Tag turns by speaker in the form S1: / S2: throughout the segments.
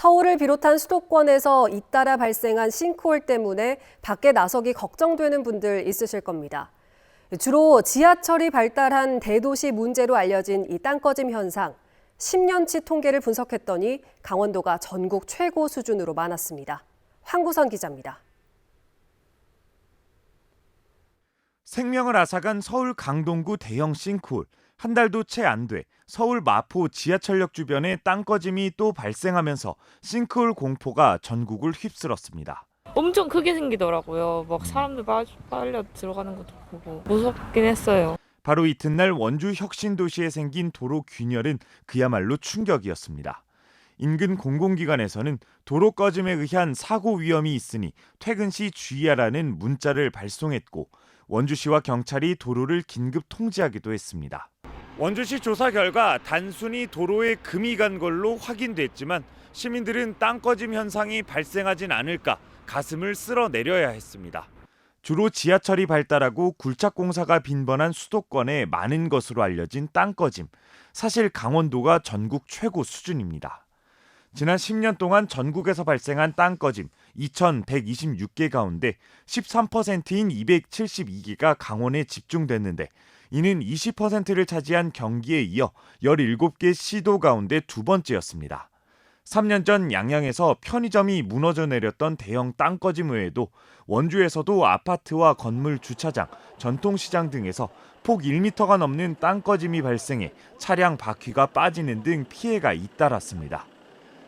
S1: 서울을 비롯한 수도권에서 잇따라 발생한 싱크홀 때문에 밖에 나서기 걱정되는 분들 있으실 겁니다. 주로 지하철이 발달한 대도시 문제로 알려진 이 땅꺼짐 현상. 10년치 통계를 분석했더니 강원도가 전국 최고 수준으로 많았습니다. 황구선 기자입니다.
S2: 생명을 앗아간 서울 강동구 대형 싱크홀. 한 달도 채 안 돼 서울 마포 지하철역 주변에 땅꺼짐이 또 발생하면서 싱크홀 공포가 전국을 휩쓸었습니다.
S3: 엄청 크게 생기더라고요. 막 사람들 빠, 빨려 들어가는 것도 보고 무섭긴 했어요.
S2: 바로 이튿날 원주 혁신도시에 생긴 도로 균열은 그야말로 충격이었습니다. 인근 공공기관에서는 도로 꺼짐에 의한 사고 위험이 있으니 퇴근 시 주의하라는 문자를 발송했고 원주시와 경찰이 도로를 긴급 통제하기도 했습니다. 원주시 조사 결과 단순히 도로에 금이 간 걸로 확인됐지만 시민들은 땅 꺼짐 현상이 발생하진 않을까 가슴을 쓸어내려야 했습니다. 주로 지하철이 발달하고 굴착 공사가 빈번한 수도권에 많은 것으로 알려진 땅 꺼짐. 사실 강원도가 전국 최고 수준입니다. 지난 10년 동안 전국에서 발생한 땅 꺼짐 2,126개 가운데 13%인 272개가 강원에 집중됐는데 이는 20%를 차지한 경기에 이어 17개 시도 가운데 두 번째였습니다. 3년 전 양양에서 편의점이 무너져 내렸던 대형 땅 꺼짐 외에도 원주에서도 아파트와 건물 주차장, 전통시장 등에서 폭 1m가 넘는 땅 꺼짐이 발생해 차량 바퀴가 빠지는 등 피해가 잇따랐습니다.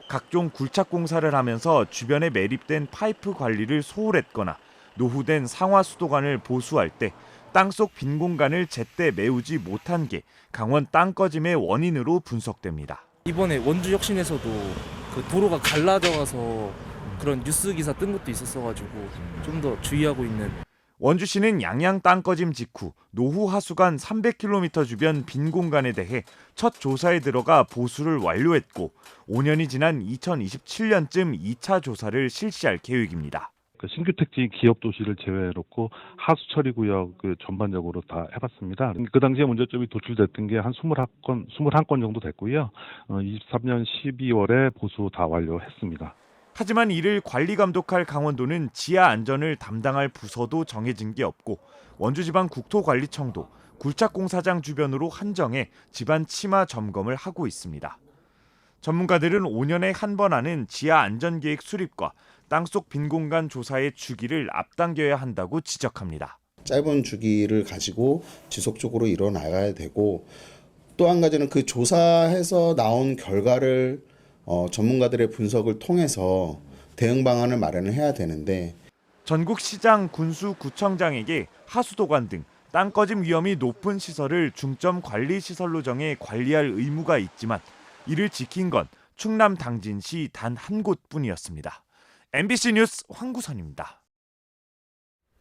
S2: 각종 굴착 공사를 하면서 주변에 매립된 파이프 관리를 소홀했거나 노후된 상하 수도관을 보수할 때 땅속 빈 공간을 제때 메우지 못한 게 강원 땅 꺼짐의 원인으로 분석됩니다.
S4: 이번에 원주 혁신에서도 그 도로가 갈라져가서 그런 뉴스 기사 뜬 것도 있었어가지고 좀 더 주의하고 있는
S2: 원주시는 양양 땅 꺼짐 직후 노후 하수관 300km 주변 빈 공간에 대해 첫 조사에 들어가 보수를 완료했고 5년이 지난 2027년쯤 2차 조사를 실시할 계획입니다.
S5: 그 신규 택지 기업 도시를 제외해놓고 하수 처리 구역 그 전반적으로 다 해봤습니다. 그 당시에 문제점이 도출됐던 게 한 21건, 21건 정도 됐고요. 어, 23년 12월에 보수 다 완료했습니다.
S2: 하지만 이를 관리 감독할 강원도는 지하 안전을 담당할 부서도 정해진 게 없고 원주지방 국토관리청도 굴착공사장 주변으로 한정해 집안 치마 점검을 하고 있습니다. 전문가들은 5년에 한 번 하는 지하 안전계획 수립과 땅속 빈 공간 조사의 주기를 앞당겨야 한다고 지적합니다.
S6: 짧은 주기를 가지고 지속적으로 일어나가야 되고 또 한 가지는 그 조사해서 나온 결과를 어, 전문가들의 분석을 통해서 대응 방안을 마련을 해야 되는데
S2: 전국 시장, 군수, 구청장에게 하수도관 등 땅 꺼짐 위험이 높은 시설을 중점 관리 시설로 정해 관리할 의무가 있지만 이를 지킨 건 충남 당진시 단 한 곳뿐이었습니다. MBC 뉴스 황구선입니다.